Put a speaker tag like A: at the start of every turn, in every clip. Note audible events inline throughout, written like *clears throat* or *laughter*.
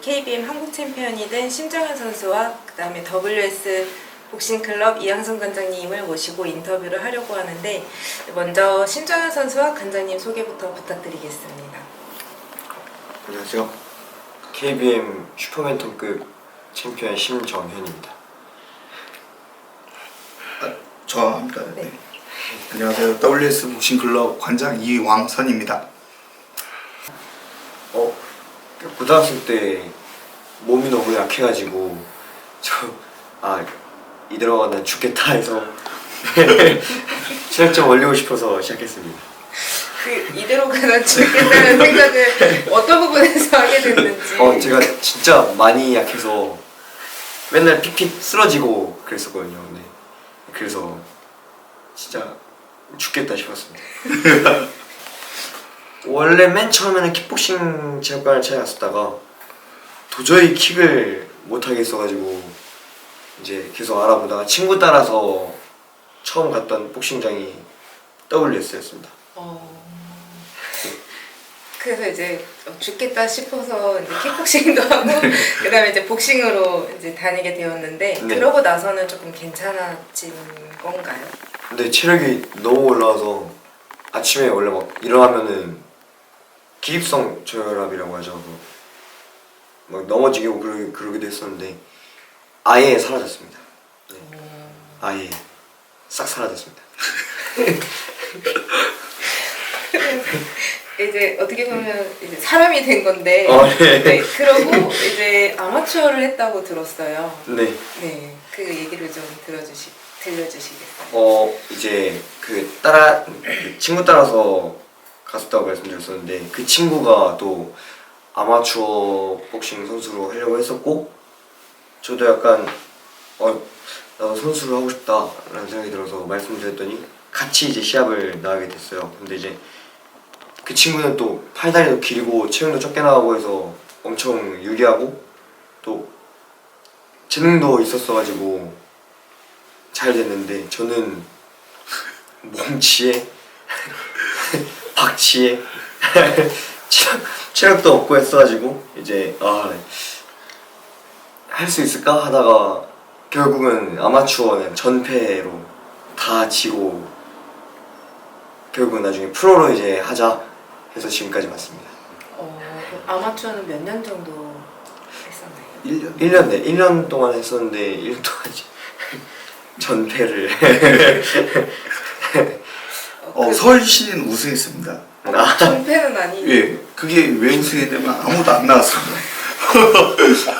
A: KBM 한국 챔피언이 된 심정현 선수와 그다음에 WS 복싱 클럽 이양성 관장님을 모시고 인터뷰를 하려고 하는데 먼저 심정현 선수와 관장님 소개부터 부탁드리겠습니다.
B: 안녕하세요. KBM 슈퍼맨톤급 챔피언 심정현입니다.
C: 저 합니다.
A: 네.
C: 네. 안녕하세요. WS 복싱 클럽 관장 이왕선입니다.
B: 고등학생 때 몸이 너무 약해가지고 저, 아, 이대로 난 죽겠다 해서 체력 좀 올리고 싶어서 시작했습니다.
A: 그 이대로 가면 죽겠다는 생각을 어떤 부분에서 하게 됐는지.
B: 어, 제가 진짜 많이 약해서 맨날 픽픽 쓰러지고 그랬었거든요. 네. 그래서 진짜 죽겠다 싶었습니다. *laughs* 원래 맨 처음에는 킥복싱 체육관을 찾아갔었다가 도저히 킥을 못 하겠어가지고 이제 계속 알아보다가 친구 따라서 처음 갔던 복싱장이 WS였습니다.
A: 어... 그래서 이제 죽겠다 싶어서 이제 킥복싱도 하고 *laughs* 그다음에 이제 복싱으로 이제 다니게 되었는데
B: 네.
A: 그러고 나서는 조금 괜찮아진 건가요?
B: 근데 체력이 너무 올라와서 아침에 원래 막 일어나면은 기립성 저혈압이라고 하죠. 그막 넘어지고 그러, 그러기도 했었는데 아예 사라졌습니다. 네. 아예 싹 사라졌습니다. *laughs*
A: 이제 어떻게 보면 이제 사람이 된 건데
B: 어, 네.
A: 네, 그러고 이제 아마추어를 했다고 들었어요.
B: 네.
A: 네, 그 얘기를 좀 들어주시 들려주시겠어요?
B: 어 이제 그 따라 그 친구 따라서 갔었다고 말씀드렸었는데 그 친구가 또 아마추어 복싱 선수로 하려고 했었고 저도 약간 어 나도 선수를 하고 싶다라는 생각이 들어서 말씀드렸더니 같이 이제 시합을 나가게 됐어요. 근데 이제 그 친구는 또 팔다리도 길고 체형도 적게 나가고 해서 엄청 유리하고 또 재능도 있었어가지고 잘 됐는데 저는 *laughs* 몸치에 박치에 *laughs* 체력, 체력도 없고 했어가지고 이제 아 할 수 있을까 하다가 결국은 아마추어는 전패로 다 지고 결국은 나중에 프로로 이제 하자 해서 지금까지 왔습니다.
A: 어, 아마추어는 몇 년 정도 했었나요?
C: 1년.
B: 1년 네 1년 동안 했었는데 1년 동안 이제 *laughs* 전패를 *laughs*
C: 어, 서울 시는 우승했습니다.
B: 아,
A: 전패는 아니.
C: 예, 그게 왜 우승했냐면 아무도 안 나왔습니다. *laughs*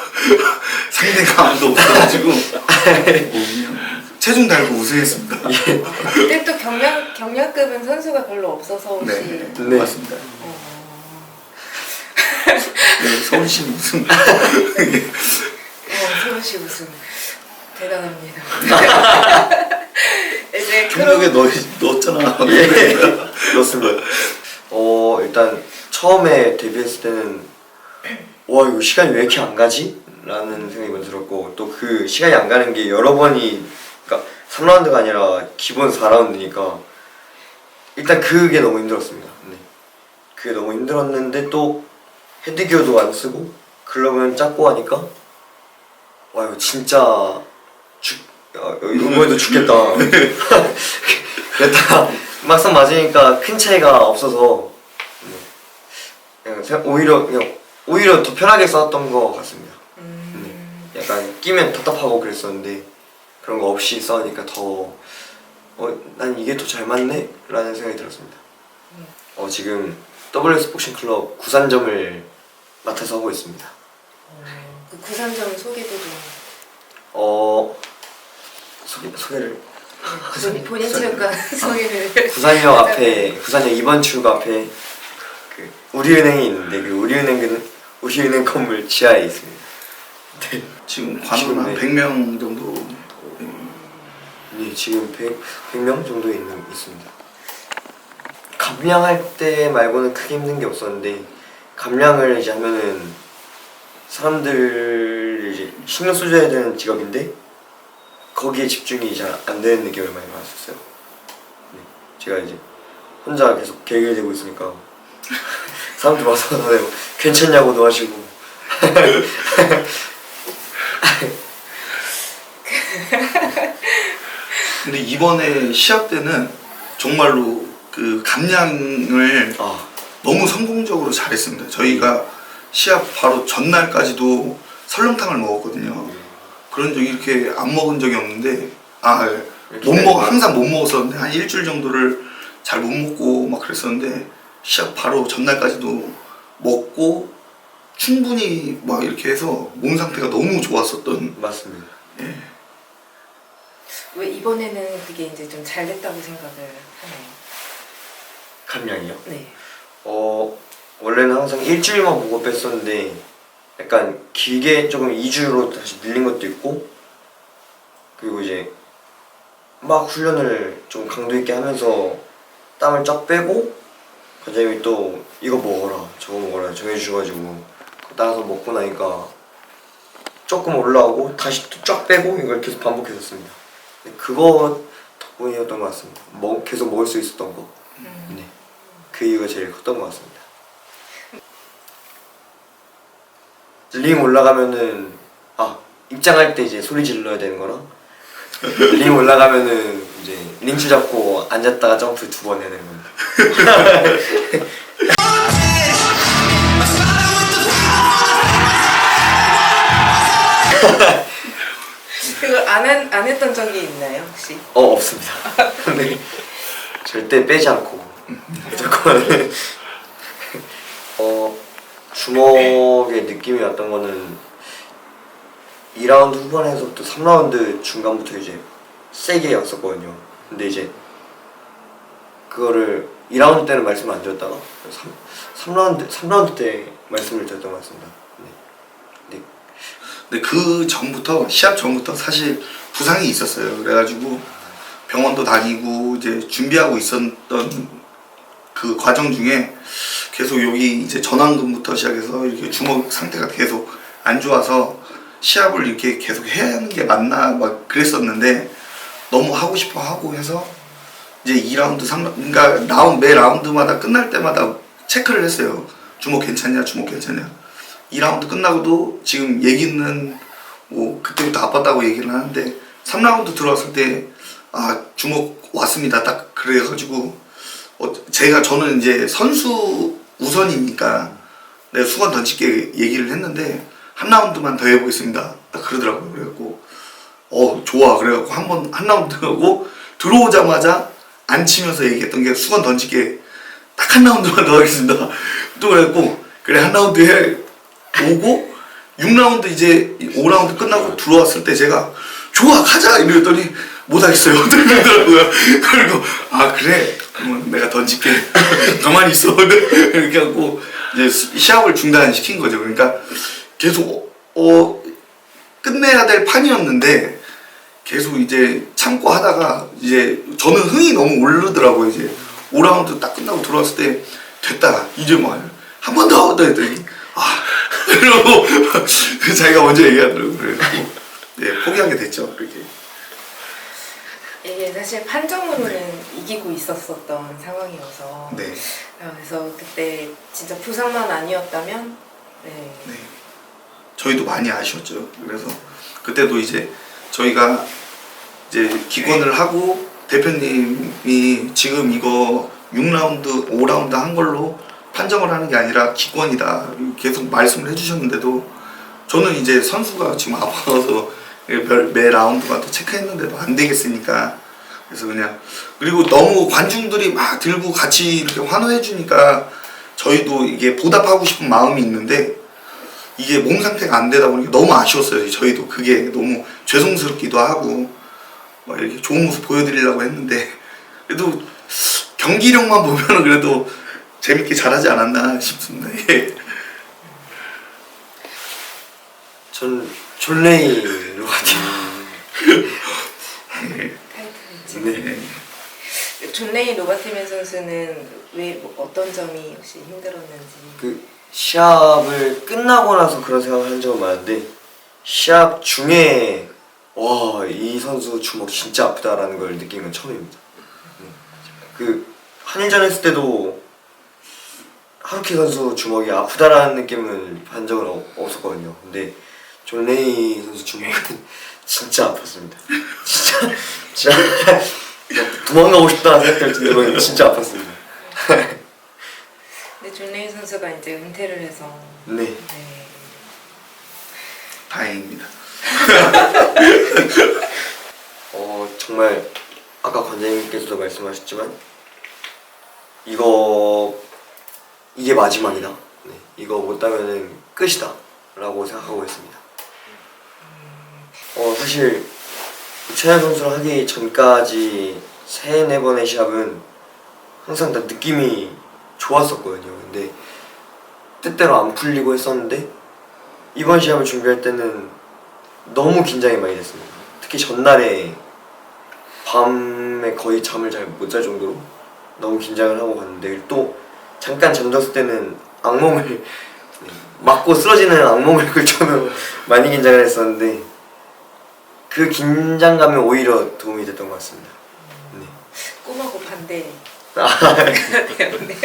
C: 상대가 아무도 없어가지고 뭐 *laughs* 그냥 체중 달고 우승했습니다.
A: 그때 또 경량 경량급은 선수가 별로 없어서 혹시
C: 네,
B: 네.
C: 맞습니다.
A: 어,
C: 네, 서울시 우승. *laughs*
A: 어, 서울시 우승 대단합니다. *laughs* 이제 그럼
C: 넣, 넣었잖아.
B: 예, *laughs* 그렇습니다. 어 일단 처음에 데뷔했을 때는 와 이거 시간이 왜 이렇게 안 가지? 라는 생각이 먼저 들었고 또 그 시간이 안 가는 게 여러 번이 그러니까 3라운드가 아니라 기본 4라운드니까 일단 그게 너무 힘들었습니다. 네. 그게 너무 힘들었는데 또 헤드기어도 안 쓰고 글러브는 작고 하니까 와 이거 진짜 죽 아, 이번에도 죽겠다. *laughs* 그랬다가 막상 맞으니까 큰 차이가 없어서 네. 그냥 생- 오히려 그냥 오히려 더 편하게 싸웠던 것 같습니다.
A: 음,
B: 약간 끼면 답답하고 그랬었는데 그런 거 없이 싸우니까 더 어, 난 이게 더 잘 맞네? 라는 생각이 들었습니다. 어, 지금 WS 복싱 클럽 구산점을 맡아서 하고 있습니다.
A: 어, 그 구산점 소개도 좀
B: 어, 소개, 소개를
A: 네, 본인, 본인 체육관 *laughs* 소개를
B: 부산역 앞에 부산역 2번 출구 앞에 그 우리은행이 있는데 그 우리은행은 우리은행 건물 지하에 있습니다. 네.
C: 지금 관원 한 100명 정도.
B: 네, 지금 100, 100명 정도 있는 있습니다. 감량할 때 말고는 크게 힘든 게 없었는데 감량을 이제 하면은 사람들 이제 신경 써줘야 되는 직업인데 거기에 집중이 잘 안 되는 느낌을 많이 받았었어요. 네, 제가 이제 혼자 계속 계획을 되고 있으니까 *laughs* 사람들 와서 다들 괜찮냐고도 하시고 *laughs*
C: 근데 이번에 시합 때는 정말로 그 감량을
B: 아
C: 너무 성공적으로 잘했습니다. 저희가 시합 바로 전날까지도 설렁탕을 먹었거든요. 그런 적 이렇게 안 먹은 적이 없는데 아 못먹 항상 못 먹었었는데 한 일주일 정도를 잘 못 먹고 막 그랬었는데 시합 바로 전날까지도 먹고 충분히 막 이렇게 해서 몸 상태가 너무 좋았었던
B: 맞습니다.
A: 왜 이번에는 그게 이제 좀 잘 됐다고 생각을 하나요?
B: 감량이요?
A: 네.
B: 어 원래는 항상 일주일만 보고 뺐었는데 약간 길게 조금 2주로 다시 밀린 것도 있고 그리고 이제 막 훈련을 좀 강도 있게 하면서 땀을 쫙 빼고 과장님이 또 이거 먹어라 저거 먹어라 정해주셔가지고 따라서 먹고 나니까 조금 올라오고 다시 또 쫙 빼고 이걸 계속 반복했었습니다 그거 덕분이었던 것 같습니다 먹, 계속 먹을 수 있었던 거
A: 음.
B: 네. 그 이유가 제일 컸던 것 같습니다. 링 올라가면은 아 입장할 때 이제 소리 질러야 되는 거랑 링 올라가면은 이제 링줄 잡고 앉았다가 점프 두 번 해야 되는 겁니다.
A: 그걸 안, 한, 안 했던 적이 있나요 혹시?
B: 어 없습니다. *laughs* 네. 절대 빼지 않고 무조건 어 주먹의 느낌이 왔던 거는 2라운드 후반에서부터 3라운드 중간부터 이제 세게 왔었거든요. 근데 이제 그거를 2라운드 때는 말씀을 안 드렸다가 3, 3라운드 3라운드 때 말씀을 드렸던 것 같습니다. 네. 네.
C: 근데 그 전부터 시합 전부터 사실 부상이 있었어요. 그래가지고 병원도 다니고 이제 준비하고 있었던 그 과정 중에 계속 여기 이제 전완근부터 시작해서 이렇게 주먹 상태가 계속 안 좋아서 시합을 이렇게 계속 해야 하는 게 맞나 막 그랬었는데 너무 하고 싶어 하고 해서 이제 2라운드, 3라운드, 그러니까 라운드, 매 라운드마다 끝날 때마다 체크를 했어요. 주먹 괜찮냐, 주먹 괜찮냐. 2라운드 끝나고도 지금 얘기는 뭐 그때부터 아팠다고 얘기를 하는데 3라운드 들어왔을 때 아 주먹 왔습니다 딱 그래가지고 어, 제가 저는 이제 선수 우선이니까 내가 수건 던질게 얘기를 했는데 한 라운드만 더 해보겠습니다. 딱 그러더라고요. 그래갖고 어 좋아. 그래갖고 한 번 한 라운드 하고 들어오자마자 안 치면서 얘기했던 게 수건 던질게. 딱 한 라운드만 더 하겠습니다. 또 그래갖고 그래 한 라운드 해 오고 6라운드 이제 5라운드 끝나고 들어왔을 때 제가 좋아 가자! 이랬더니 못하겠어요. *laughs* 그러더라고요. 그리고 아 그래 내가 던질게. *laughs* 가만히 있어. *laughs* 이렇게 하고 이제 수- 시합을 중단시킨 거죠. 그러니까 계속 어 끝내야 될 판이었는데 계속 이제 참고 하다가 이제 저는 흥이 너무 오르더라고요. 이제 5라운드 딱 끝나고 들어왔을 때 됐다. 이제 뭐 한 번더더 했더니 아 *laughs* 이러고 자기가 먼저 얘기하더라고요. 그래서 네 포기하게 됐죠. 그렇게
A: 이게 사실 판정으로는 이기고 있었었던 상황이어서.
C: 네,
A: 아, 그래서 그때 진짜 부상만 아니었다면 네.
C: 네. 저희도 많이 아쉬웠죠. 그래서 그때도 이제 저희가 이제 기권을 하고 대표님이 지금 이거 6라운드 5라운드 한 걸로 판정을 하는 게 아니라 기권이다. 계속 말씀을 해주셨는데도 저는 이제 선수가 지금 아파서 매, 매 라운드마다 체크했는데도 안 되겠으니까 그래서 그냥 그리고 너무 관중들이 막 들고 같이 이렇게 환호해 주니까 저희도 이게 보답하고 싶은 마음이 있는데 이게 몸 상태가 안 되다 보니까 너무 아쉬웠어요 저희도 그게 너무 죄송스럽기도 하고 막 이렇게 좋은 모습 보여드리려고 했는데 그래도 경기력만 보면은 그래도 재밌게 잘하지 않았나 싶습니다. 예.
B: 전 존레이로 같아 네.
A: 존 레이 로바티맨 선수는 왜 뭐 어떤 점이 혹시 힘들었는지
B: 그 시합을 끝나고 나서 그런 생각을 한 적은 많은데 시합 중에 와 이 선수 주먹 진짜 아프다라는 걸 느낀 건 처음입니다. 네. 그 한일전 했을 때도 하루키 선수 주먹이 아프다라는 느낌을 한 적은 없- 없었거든요. 근데 존 레이 선수 주먹은 진짜 아팠습니다. 진짜 진짜 막 도망가고 싶다는 생각이 들 정도로 진짜 아팠습니다.
A: 근데 존레이 선수가 이제 은퇴를 해서
B: 네.
A: 네.
C: 다행입니다.
B: 어 정말 아까 관장님께서도 말씀하셨지만 이거 이게 마지막이다. 네, 이거 못하면은 끝이다라고 생각하고 있습니다. 어 사실 최현 선수랑 하기 전까지 세네 번의 시합은 항상 다 느낌이 좋았었거든요. 근데 뜻대로 안 풀리고 했었는데 이번 시합을 준비할 때는 너무 긴장이 많이 됐습니다. 특히 전날에 밤에 거의 잠을 잘 못 잘 정도로 너무 긴장을 하고 갔는데 또 잠깐 잠들었을 때는 악몽을 *laughs* 맞고 쓰러지는 악몽을 *laughs* 꿀 정도로 많이 긴장을 했었는데 그 긴장감이 오히려 도움이 됐던 것 같습니다. 네.
A: 꿈하고 반대
B: 아,
A: 때문에 *laughs*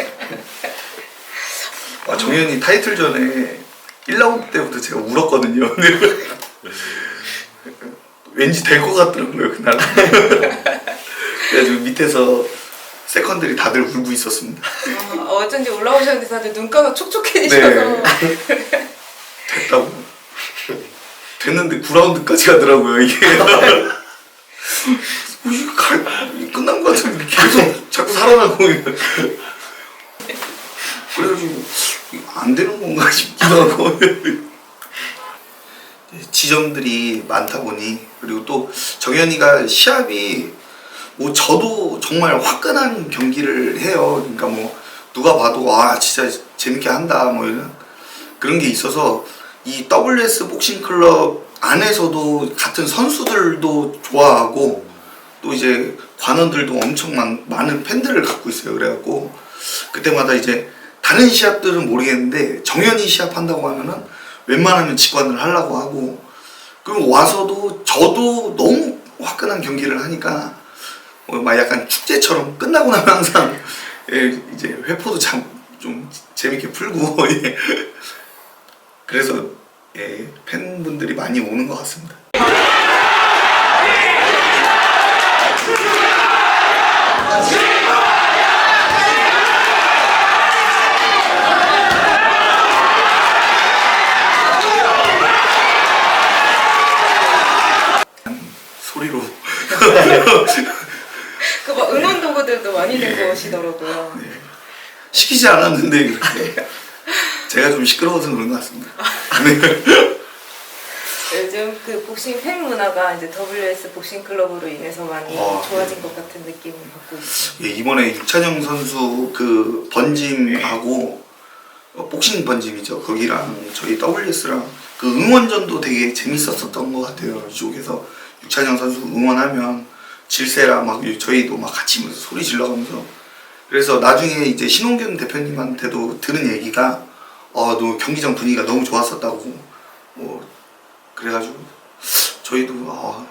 C: 아, 정현이 타이틀 전에 1라운드 때부터 제가 울었거든요. *laughs* 왠지 될 것 같더라고요 그날. *laughs* 그래가지고 밑에서 세컨들이 다들 울고 있었습니다.
A: 아, 어쩐지 올라오셨는데 다들 눈가가 촉촉해지셔서
C: 됐다고. 됐는데 9라운드까지 가더라고요 이게. *laughs* 어, 이거 갈, 이거 끝난 것 같은데 계속 자꾸 살아나고. 그래가지고 이거 안 되는 건가 싶기도 하고. 지점들이 많다 보니 그리고 또 정현이가 시합이 뭐 저도 정말 화끈한 경기를 해요. 그러니까 뭐 누가 봐도 와 진짜 재밌게 한다 뭐 이런 그런 게 있어서 이 WS 복싱 클럽 안에서도 같은 선수들도 좋아하고 또 이제 관원들도 엄청 많, 많은 팬들을 갖고 있어요. 그래갖고 그때마다 이제 다른 시합들은 모르겠는데 정현이 시합한다고 하면은 웬만하면 직관을 하려고 하고 그럼 와서도 저도 너무 화끈한 경기를 하니까 어, 막 약간 축제처럼 끝나고 나면 항상 예, 이제 회포도 참 좀 재밌게 풀고 *laughs* 예. 그래서 예, 팬분들이 많이 오는 것 같습니다. 소리로
A: 그 막 응원 도구들도 많이 들고 오시더라고요.
C: 시키지 않았는데 이렇게 제가 좀 시끄러워서 그런 것 같습니다. 네. *laughs*
A: 요즘 그 복싱 팬 문화가 이제 WS 복싱 클럽으로 인해서 많이
C: 어,
A: 좋아진 것 같은 느낌을 받고 있어요.
C: 예, 이번에 육찬영 선수 그 번짐하고 어, 복싱 번짐이죠. 거기랑 저희 WS랑 그 응원전도 되게 재밌었었던 것 같아요. 이쪽에서 육찬영 선수 응원하면 질세라 막 저희도 막 같이 막 소리 질러가면서 그래서 나중에 이제 신홍균 대표님한테도 들은 얘기가 어 너 경기장 분위기가 너무 좋았었다고 뭐 그래가지고 저희도 어,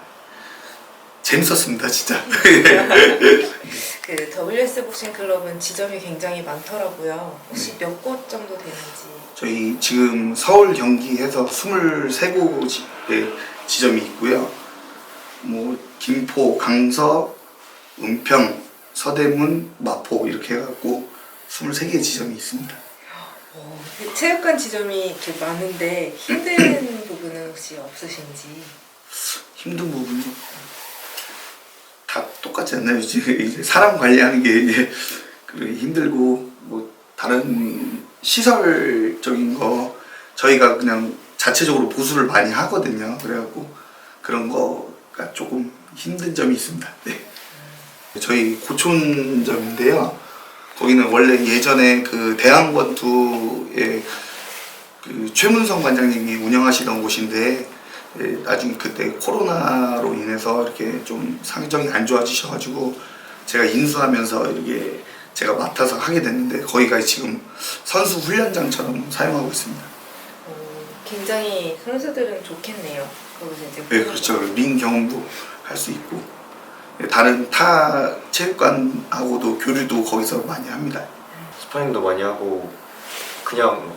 C: 재밌었습니다 진짜. *laughs*
A: 그 WS 복싱 클럽은 지점이 굉장히 많더라고요. 혹시 몇 곳 정도 되는지.
C: 저희 지금 서울 경기에서 23곳의 지점이 있고요. 뭐 김포, 강서, 은평, 서대문, 마포 이렇게 해갖고 23개의 지점이 있습니다.
A: 어, 그 체육관 지점이 이렇게 많은데 힘든 *clears throat* 부분은 혹시 없으신지.
C: 힘든 부분이 다 똑같지 않나요? 이제 이제 사람 관리하는 게 이제 그렇게 힘들고 뭐 다른 시설적인 거 저희가 그냥 자체적으로 보수를 많이 하거든요. 그래갖고 그런 거가 조금 힘든 점이 있습니다. 네. 저희 고촌점인데요. 거기는 원래 예전에 그 대한권투의 그 최문성 관장님이 운영하시던 곳인데 예, 나중에 그때 코로나로 인해서 이렇게 좀 상정이 안 좋아지셔가지고 제가 인수하면서 이렇게 제가 맡아서 하게 됐는데 거기가 지금 선수 훈련장처럼 사용하고 있습니다.
A: 어, 굉장히 선수들은 좋겠네요. 거기서 이제.
C: 네, 그렇죠. 민 경험도 할 수 있고 예, 다른 타 체육관하고도 교류도 거기서 많이 합니다.
B: 스파링도 많이 하고 그냥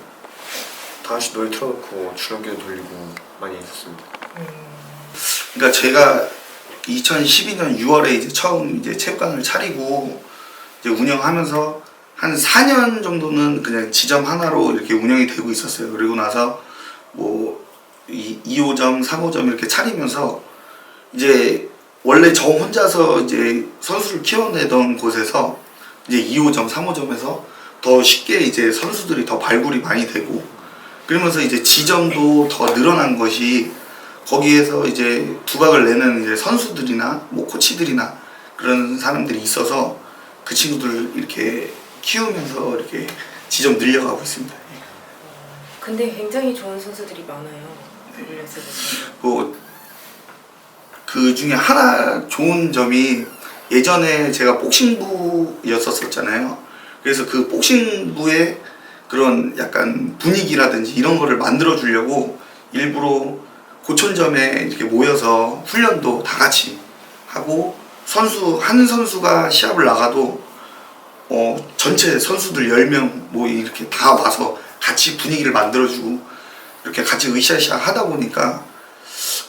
B: 다시 노래 틀어놓고 줄넘기도 돌리고 많이 했었습니다.
C: 그러니까 제가 2012년 6월에 이제 처음 이제 체육관을 차리고 이제 운영하면서 한 4년 정도는 그냥 지점 하나로 이렇게 운영이 되고 있었어요. 그리고 나서 뭐이 2호점, 3호점 이렇게 차리면서 이제 원래 저 혼자서 이제 선수를 키워내던 곳에서 이제 2호점, 3호점에서 더 쉽게 이제 선수들이 더 발굴이 많이 되고 그러면서 이제 지점도 더 늘어난 것이 거기에서 이제 두각을 내는 이제 선수들이나 뭐 코치들이나 그런 사람들이 있어서 그 친구들 이렇게 키우면서 이렇게 지점 늘려가고 있습니다.
A: 근데 굉장히 좋은 선수들이 많아요. WS에서.
C: 뭐, 그 중에 하나 좋은 점이 예전에 제가 복싱부였었잖아요. 그래서 그 복싱부의 그런 약간 분위기라든지 이런 거를 만들어 주려고 일부러 고촌점에 이렇게 모여서 훈련도 다 같이 하고 선수 한 선수가 시합을 나가도 어 전체 선수들 10명 뭐 이렇게 다 와서 같이 분위기를 만들어 주고 이렇게 같이 으쌰으쌰 하다 보니까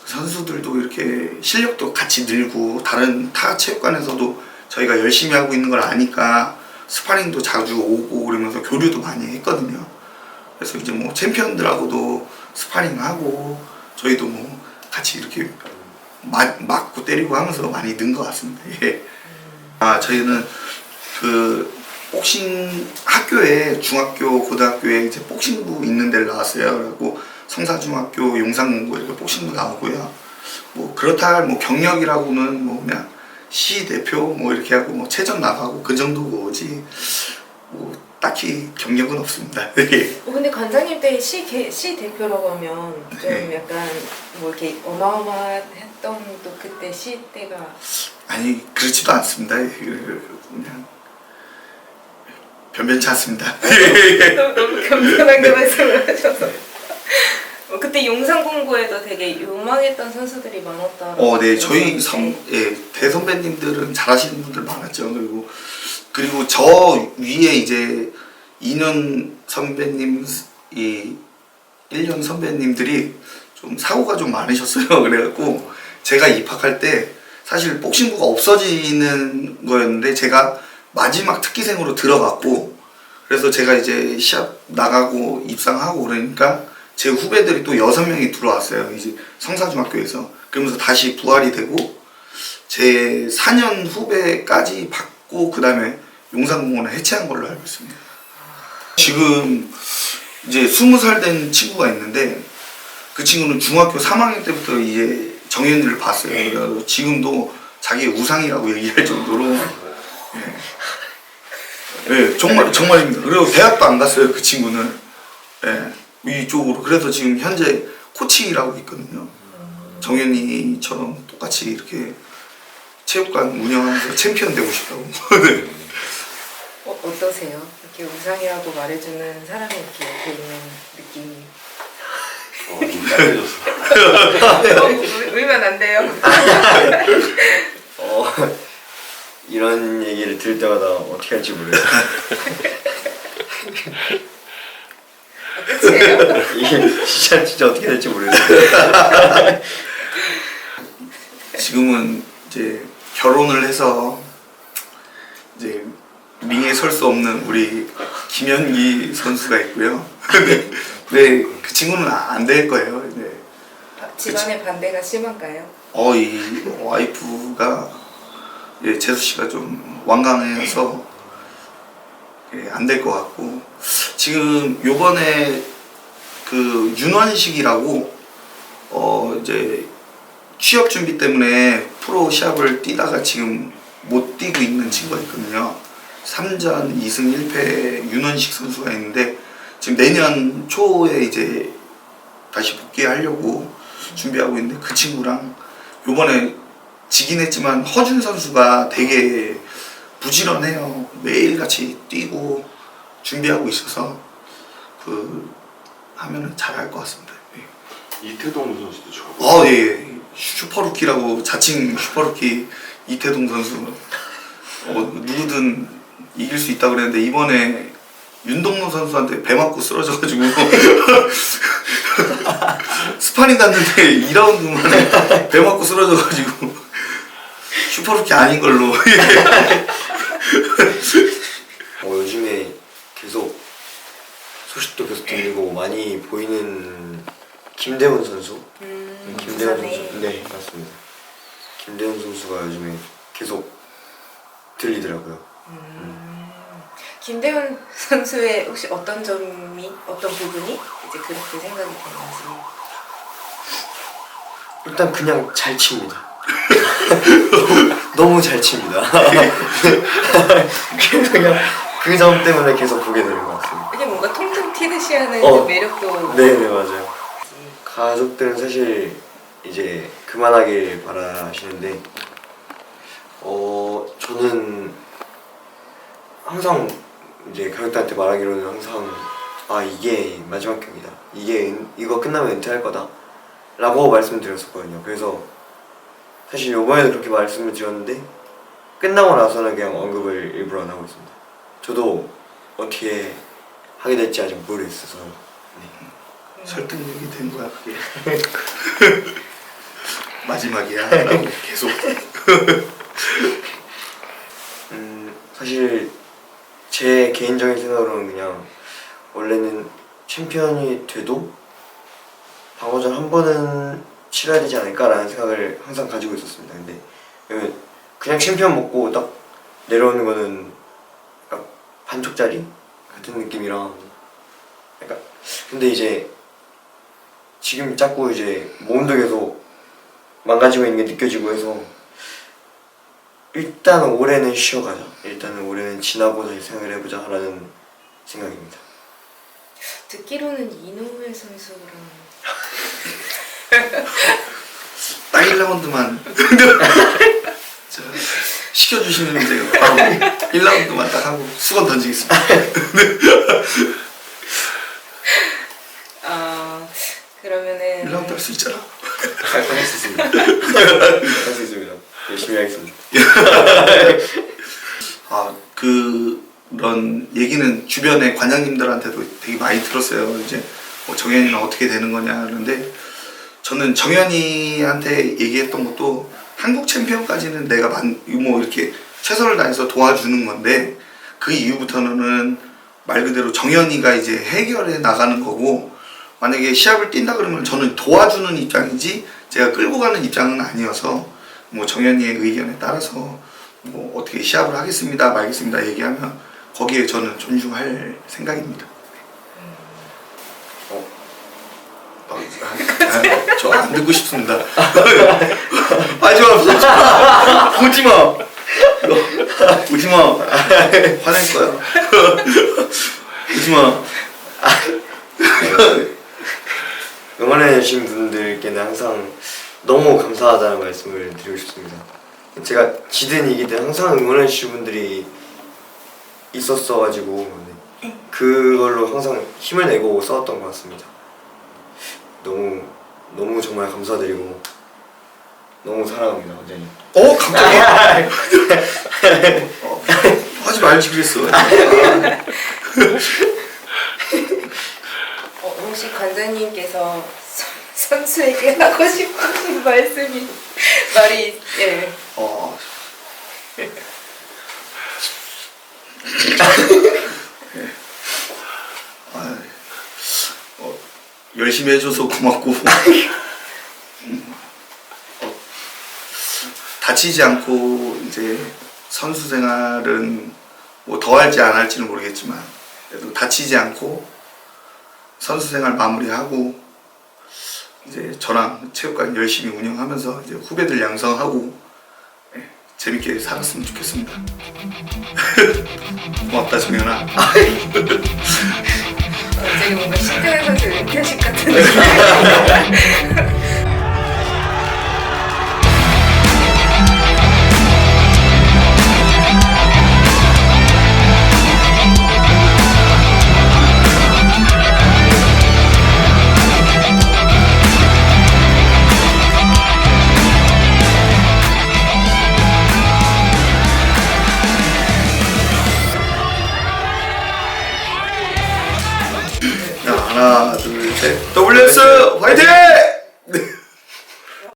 C: 선수들도 이렇게 실력도 같이 늘고 다른 타 체육관에서도 저희가 열심히 하고 있는 걸 아니까 스파링도 자주 오고 그러면서 교류도 많이 했거든요. 그래서 이제 뭐 챔피언들하고도 스파링하고 저희도 뭐 같이 이렇게 맞, 맞고 때리고 하면서 많이 는 것 같습니다. *laughs* 예. 아 저희는 그 복싱 학교에 중학교 고등학교에 이제 복싱부 있는 데를 나왔어요. 그리고 성사중학교 용산공고 이렇게 복싱부 나오고요. 뭐 그렇다 할뭐 경력이라고는 뭐 그냥 시 대표 뭐 이렇게 하고 뭐 체전 나가고 그 정도지 뭐 딱히 경력은 없습니다. *laughs* 예.
A: 어, 근데 관장님 때 시, 개- 시 대표라고 하면 좀
C: 네.
A: 약간 뭐 이렇게 어마어마했던 또 그때 시 때가
C: 아니 그렇지도 않습니다. 예, 그냥 변변치 않습니다. *laughs*
A: 너무, 너무 겸손하게 말씀을 하셔서 어, 그때 용산 공고에도 되게 요망했던 선수들이 많았다.
C: 어, 네, 저희 선, 예, 대선배님들은 잘하시는 분들 많았죠. 그리고 그리고 저 위에 이제 2년 선배님, 이 1년 선배님들이 좀 사고가 좀 많으셨어요. *laughs* 그래갖고 제가 입학할 때 사실 복싱부가 없어지는 거였는데 제가 마지막 특기생으로 들어갔고 그래서 제가 이제 시합 나가고 입상하고 그러니까 제 후배들이 또 여섯 명이 들어왔어요. 이제 성사중학교에서 그러면서 다시 부활이 되고 제 4년 후배까지 받고 그 다음에 용산공원을 해체한 걸로 알고 있습니다. 지금 이제 20살 된 친구가 있는데 그 친구는 중학교 3학년 때부터 이제 정현이를 봤어요. 그래서 지금도 자기 우상이라고 얘기할 정도로 예, 예, 정말 정말입니다. 그리고 대학도 안 갔어요. 그 친구는 예, 이쪽으로 그래서 지금 현재 코치라고 있거든요. 정현이처럼 똑같이 이렇게 체육관 운영하면서 챔피언 되고 싶다고. *laughs* 네.
A: 어, 어떠세요? 이렇게 우상이라고 말해주는 사람이 이렇게 옆에 있는 느낌이
D: 어, 좀 빨개졌어.
A: 어, 울- 울면 안 돼요?
B: 어, 이런 얘기를 들을 때마다 어떻게 할지 모르겠어요. *laughs* 이게 진짜 진짜 어떻게 될지 모르겠어요.
C: 지금은 이제 결혼을 해서 이제 링에 설 수 없는 우리 김현기 선수가 있고요. 네, 네, 그 친구는 안 될 거예요. 네.
A: 아, 집안의 반대가 심한가요?
C: 어, 이 와이프가 예, 재수 씨가 좀 완강해서 예, 안 될 것 같고 지금 요번에 그 윤원식이라고 어 이제 취업 준비 때문에 프로 시합을 뛰다가 지금 못 뛰고 있는 친구가 있거든요. 3전 2승 1패 윤원식 선수가 있는데 지금 내년 초에 이제 다시 복귀하려고 준비하고 있는데 그 친구랑 요번에 지긴 했지만 허준 선수가 되게 부지런해요. 매일같이 뛰고 준비하고 있어서 그 하면은 잘할 것 같습니다. 예.
D: 이태동 선수도 좋고.
C: 어, 예, 예. 슈퍼루키라고 자칭 슈퍼루키 이태동 선수 어, 누구든 이길 수 있다 그랬는데 이번에 윤동무 선수한테 배 맞고 쓰러져가지고 *laughs* 스파링 갔는데 2라운드 만에 배 맞고 쓰러져가지고 슈퍼루키 아닌 걸로 *laughs*
B: 어, 요즘에 계속 소식도 계속 들리고 많이 보이는 김대훈 선수.
A: 음,
B: 김대훈
A: 부산에.
B: 선수. 네 맞습니다. 김대훈 선수가 요즘에 계속 들리더라고요.
A: 김대훈 선수의 혹시 어떤 점이 어떤 부분이 이제 그렇게 생각이 되는지
B: 일단 그냥 잘 칩니다. *laughs* 너무 잘 칩니다. 그래서 *laughs* 그냥 그 점 때문에 계속 보게 되는 것 같습니다.
A: 이게 뭔가 통통 튀듯이 하는
B: 어.
A: 그 매력도
B: 네네 맞아요. 가족들은 사실 이제 그만하길 바라시는데 어 저는 항상 이제 가족들한테 말하기로는 항상 아 이게 마지막 경기다 이게 은- 이거 끝나면 은퇴할 거다 라고 말씀드렸었거든요. 그래서 사실 이번에도 그렇게 말씀을 드렸는데 끝나고 나서는 그냥 언급을 일부러 안 하고 있습니다. 저도 어떻게 하게 될지 아직 모르겠어서 네.
C: 설득력이 된 거야 그게 *laughs* 마지막이야 라고 계속 *laughs*
B: 음, 사실 제 개인적인 생각으로는 그냥 원래는 챔피언이 돼도 방어전 한 번은 치러야 되지 않을까라는 생각을 항상 가지고 있었습니다. 근데 그냥 챔피언 먹고 딱 내려오는 거는 반쪽짜리 같은 느낌이라 약간 근데 이제 지금 자꾸 이제 몸도 계속 망가지고 있는 게 느껴지고 해서 일단 올해는 쉬어가자. 일단은 올해는 지나고 다시 생각을 해보자 라는 생각입니다.
A: 듣기로는 이노우에 선수랑 *laughs*
C: 딱 1라운드만 저, *laughs* 시켜주시면 제가 바로 1라운드만 딱 하고 수건 던지겠습니다
A: 아 *laughs* 그러면은
C: 1라운드 할 수 있잖아
B: 할수 있습니다. 할 수 있습니다. 열심히 하겠습니다. *laughs*
C: 아 그런 얘기는 주변의 관장님들한테도 되게 많이 들었어요. 이제 뭐 정현이는 어떻게 되는 거냐 하는데 저는 정현이한테 얘기했던 것도 한국 챔피언까지는 내가 만, 뭐 이렇게 최선을 다해서 도와주는 건데 그 이후부터는 말 그대로 정현이가 이제 해결해 나가는 거고 만약에 시합을 뛴다 그러면 저는 도와주는 입장이지 제가 끌고 가는 입장은 아니어서 뭐 정현이의 의견에 따라서 뭐 어떻게 시합을 하겠습니다 말겠습니다 얘기하면 거기에 저는 존중할 생각입니다.
B: 어,
C: 저 안 듣고 싶습니다. 하지 마, 보지 마, 보지 마, 화낼 거야. 보지 마.
B: 응원해 주신 분들께는 항상 너무 감사하다는 말씀을 드리고 싶습니다. 제가 지든 이기든 항상 응원해 주신 분들이 있었어가지고 네. 그걸로 항상 힘을 내고 싸웠던 것 같습니다. 너무 너무 정말 감사드리고 너무 사랑합니다, 완전히.
C: 어 갑자기? 어, *laughs* 하지 말지 그랬어. *laughs*
A: 어, 혹시 관장님께서 선- 선수에게 하고 싶으신 *laughs* 말씀이 말이 예
C: 어. 아, 어, 열심히 해줘서 고맙고 *laughs* 다치지 않고 이제 선수 생활은 뭐 더 할지 안 할지는 모르겠지만 그래도 다치지 않고 선수 생활 마무리하고 이제 저랑 체육관 열심히 운영하면서 이제 후배들 양성하고 예, 재밌게 살았으면 좋겠습니다. *laughs* 고맙다 정연아. *laughs*
A: 어, 갑자기 뭔가 신정현 선수 은퇴식 같은 느낌 *laughs*
B: so